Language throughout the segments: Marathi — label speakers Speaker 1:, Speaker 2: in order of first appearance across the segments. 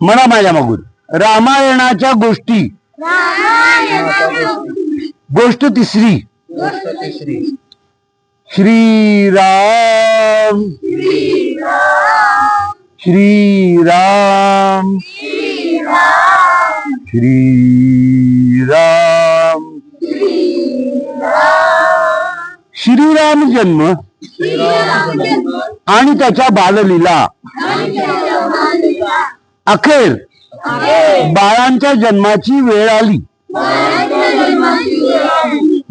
Speaker 1: म्हणा माझ्या मागून. रामायणाच्या गोष्टी. गोष्ट तिसरी. श्रीराम. श्रीराम. श्रीराम. श्रीराम जन्म. आणि त्याच्या बाललीला. अखेर बाळांच्या जन्माची वेळ आली.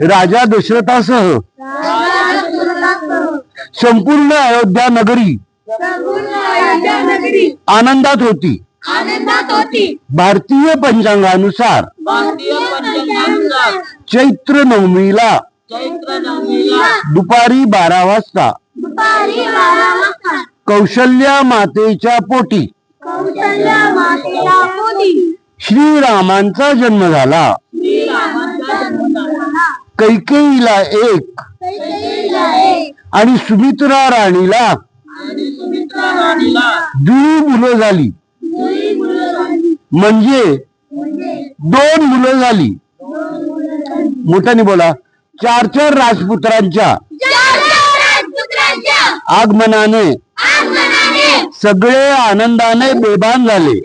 Speaker 1: राजा दशरथासह संपूर्ण अयोध्या नगरी आनंदात होती. भारतीय पंचांगानुसार चैत्र नवमीला दुपारी बारा वाजता
Speaker 2: दुपारी बारा वाजता
Speaker 1: कौशल्या मातेच्या पोटी
Speaker 2: कौशल्या मातेला मोदी
Speaker 1: श्रीरामांचा जन्म झाला. कैकेयीला एक. आणि सुमित्रा राणीला जुळी मुलं झाली.
Speaker 2: झाली.
Speaker 1: म्हणजे दोन मुलं झाली. मोठ्याने बोला. चार चार राजपुत्रांच्या आगमनाने सगळे आनंदाने बेभान झाले.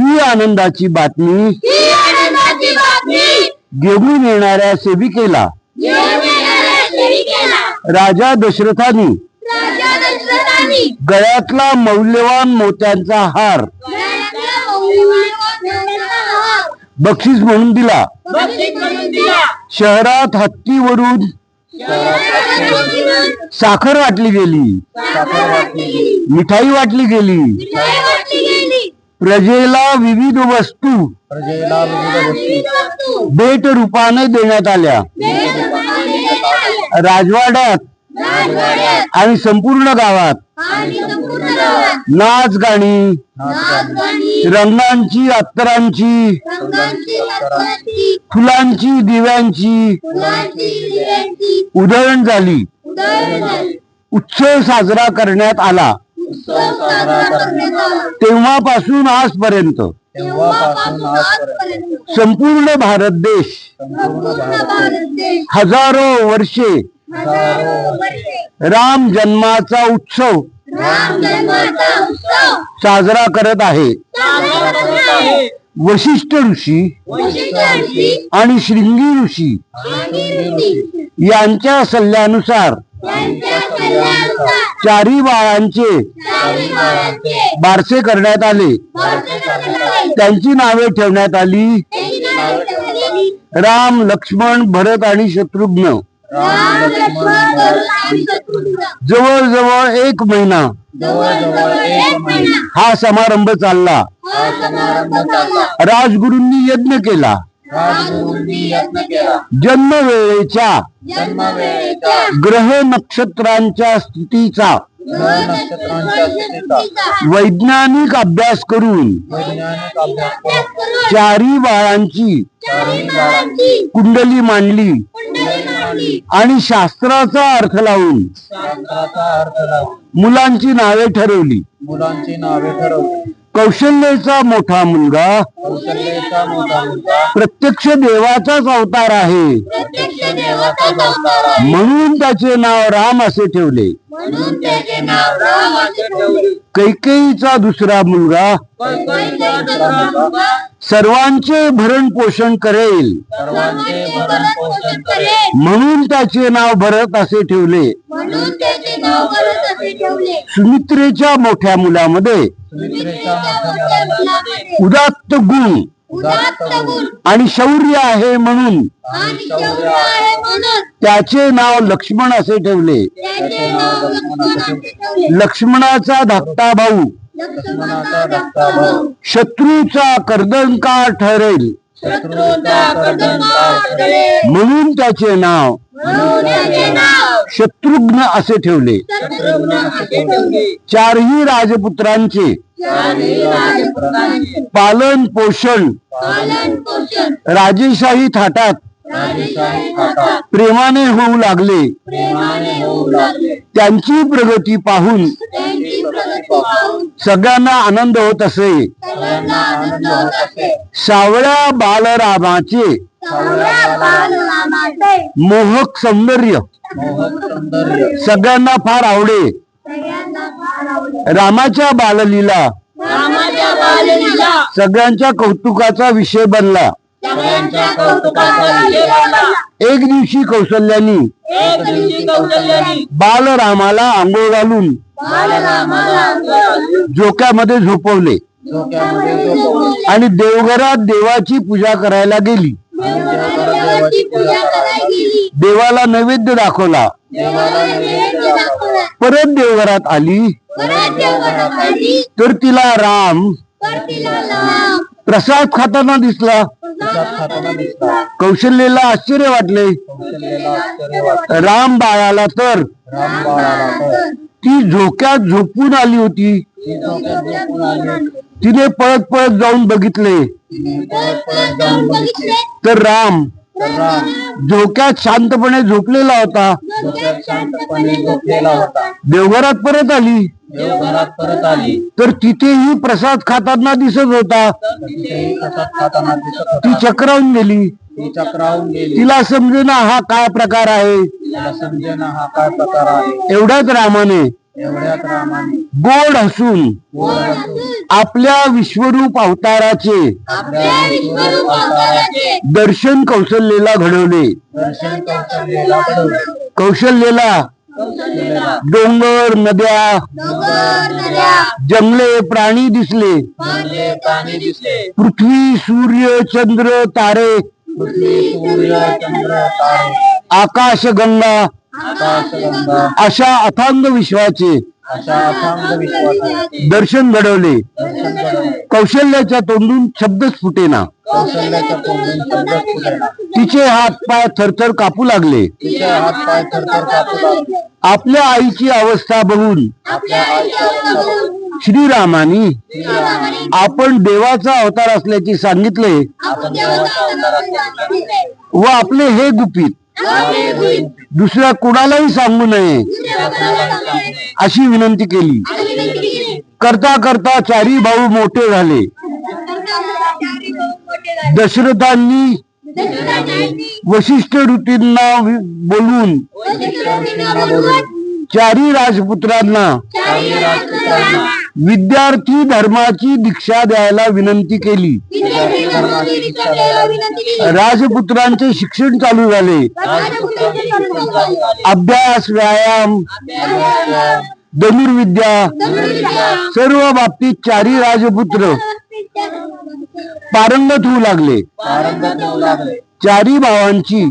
Speaker 1: ही आनंदाची बातमी घेऊन येणाऱ्या सेविकेला. राजा दशरथानी
Speaker 2: दशरथांनी.
Speaker 1: गळ्यातला मौल्यवान मोत्यांचा हार. बक्षीस म्हणून दिला. शहरात हत्तीवरून साखर वाटली गेली. मिठाई वाटली गेली. प्रजेला विविध वस्तू.
Speaker 2: प्रजेला विविध वस्तू
Speaker 1: भेट रूपाने देण्यात आल्या. राजवाड्यात आणि संपूर्ण गावात
Speaker 2: आणि संपूर्ण गावात
Speaker 1: नाच गाणी रंगांची अत्तरांची फुलांची दिव्यांची उधळण झाली. उत्सव साजरा करण्यात आला. तेव्हापासून आजपर्यंत. संपूर्ण भारत देश
Speaker 2: संपूर्ण भारत देश.
Speaker 1: हजारो वर्षे
Speaker 2: हजारो वर्षे
Speaker 1: राम जन्माचा उत्सव साजरा करत आहे. वशिष्ठ ऋषी आणि श्रृंगी ऋषी यांच्या सल्ल्यानुसार चारी बाळांचे बारसे करण्यात आले. त्यांची नावे ठेवण्यात आली. राम लक्ष्मण भरत आणि शत्रुघ्न
Speaker 2: जवळ
Speaker 1: जवळ एक महिना. हा समारंभ चालला. राजगुरूंनी यज्ञ केला.
Speaker 2: जन्मवेळेच्या
Speaker 1: ग्रह नक्षत्रांच्या स्थितीचा वैज्ञानिक अभ्यास करून चारी बाळांची कुंडली मांडली. आणि शास्त्राचा अर्थ लावून
Speaker 2: शास्त्राचा अर्थ लावून
Speaker 1: मुलांची नावे ठरवली.
Speaker 2: मुलांची नावे ठरवली.
Speaker 1: कौशल्याचा मोठा मुलगा. प्रत्यक्ष देवाचाच अवतार आहे. म्हणून त्याचे नाव राम असे ठेवले. कैकेयीचा दुसरा मुलगा. सर्वांचे भरण पोषण करेल. म्हणून त्याचे नाव भरत असे ठेवले. सुमित्रेच्या मोठ्या मुलामध्ये उदात्त गुण. आणि शौर्य आहे म्हणून. त्याचे नाव लक्ष्मण असे ठेवले. लक्ष्मणाचा धाकटा भाऊ. शत्रूचा कर्दनकार ठरेल. म्हणून त्याचे नाव. शत्रुघ्न असे ठेवले. चारही राजपुत्रांचे. पालन पोषण. राजेशाही थाटात. प्रेमाने होऊ लागले. त्यांची प्रगती पाहून सगळ्यांना आनंद होत असे. सावळ्या बालरामाचे मोहक सौंदर्य. सगळ्यांना फार आवडे. रामाच्या बाललीला. सगळ्यांच्या कौतुकाचा विषय बनला. एक दिवशी कौशल्यानी
Speaker 2: कौशल्याने
Speaker 1: बालरामाला आंघोळ घालून. झोक्यामध्ये झोपवले. आणि देवघरात देवाची पूजा करायला गेली. देवाला नैवेद्य दाखवला. परत देवघरात आली. तर तिला राम. प्रसाद खाताना दिसला. कौशल्यला आश्चर्य वाटले. राम बाळाला तर. ती झोक्यात झोपून आली होती. तिने पळत पळत जाऊन बघितले. तर राम झोक्यात शांतपणे झोपलेला होता.
Speaker 2: डोक्यात शांतपणे झोपलेला होता
Speaker 1: देवघरात परत आली.
Speaker 2: देवघरात परत आली
Speaker 1: तर तिथेही प्रसाद खाताना दिसत होता. ती चक्रावून गेली. तिला समजेना हा काय प्रकार आहे.
Speaker 2: तिला समजेना हा काय प्रकार आहे.
Speaker 1: एवढ्याच रामाने
Speaker 2: एवढ्यात रामाने
Speaker 1: गोड हसून आपल्या विश्वरूप अवताराचे दर्शन कौशल्यला घडवले.
Speaker 2: कौशल्याला
Speaker 1: डोंगर नद्या जंगले प्राणी दिसले. पृथ्वी सूर्य चंद्र तारे आकाश गंगा
Speaker 2: आकाशगंगा
Speaker 1: अशा अथांग विश्वाचे दर्शन घडवले. कौशल्याच्या तोंडून शब्दच फुटेना तिचे हात पाय थरथर कापू लागले. आपल्या आईची अवस्था बघून श्रीरामानी आपण देवाचा अवतार असल्याचे सांगितले. व आपले हे गुपित दुसऱ्या कुणालाही सांगू नये. अशी विनंती केली. करता करता चारी भाऊ मोठे झाले दशरथांनी वशिष्ठ ऋतींना बोलून चारी राजपुत्रांना विद्यार्थी धर्माची दीक्षा द्यायला विनंती केली. राजपुत्रांचे शिक्षण चालू झाले. अभ्यास व्यायाम धनुर्विद्या सर्व बाबतीत चारी राजपुत्र पारंगत होऊ लागले. चारी भावांची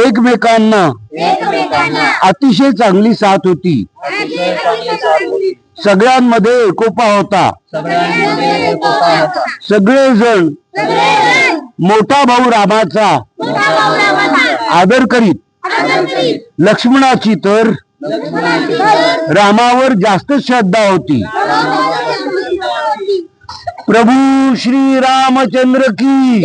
Speaker 1: एकमेकांना अतिशय चांगली साथ होती. सगळ्यांमध्ये एकोपा होता सगळेजण मोठा भाऊ रामाचा आदर करीत.
Speaker 2: लक्ष्मणाची तर
Speaker 1: रामावर जास्त श्रद्धा होती
Speaker 2: रामावर श्रद्धा होती.
Speaker 1: प्रभू श्री रामचंद्र की